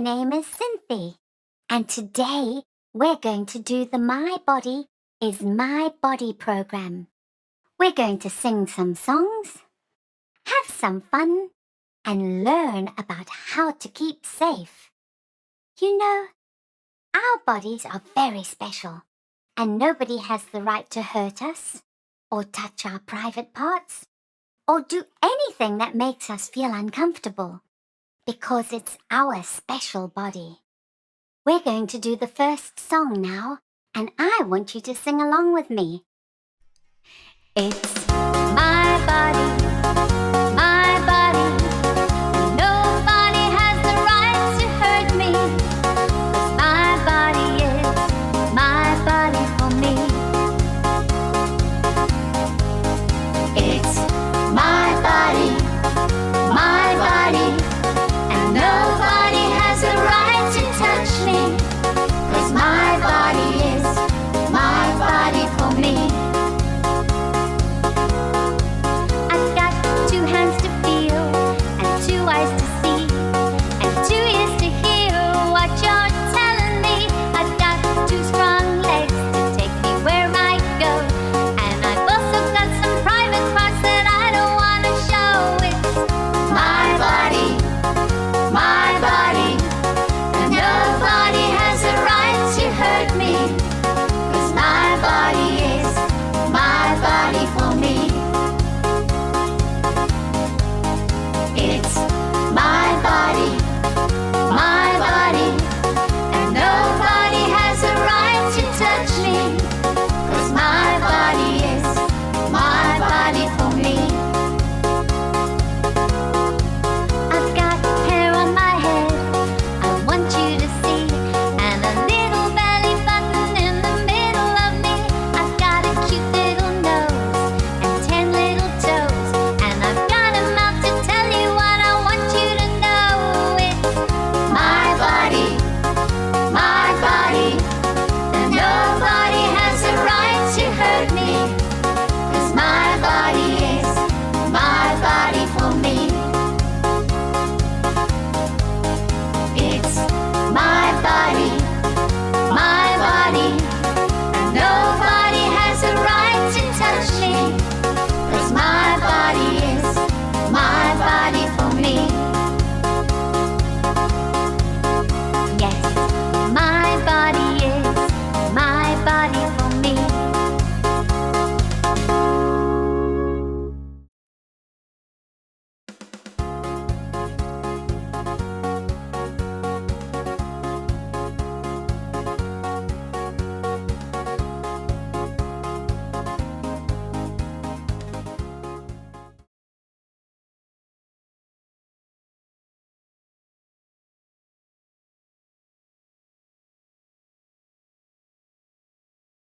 name is Cynthia, and today we're going to do the My Body is My Body program. We're going to sing some songs, have some fun, and learn about how to keep safe. You know, our bodies are very special, and nobody has the right to hurt us, or touch our private parts, or do anything that makes us feel uncomfortable, because it's our special body. We're going to do the first song now, and I want you to sing along with me. It's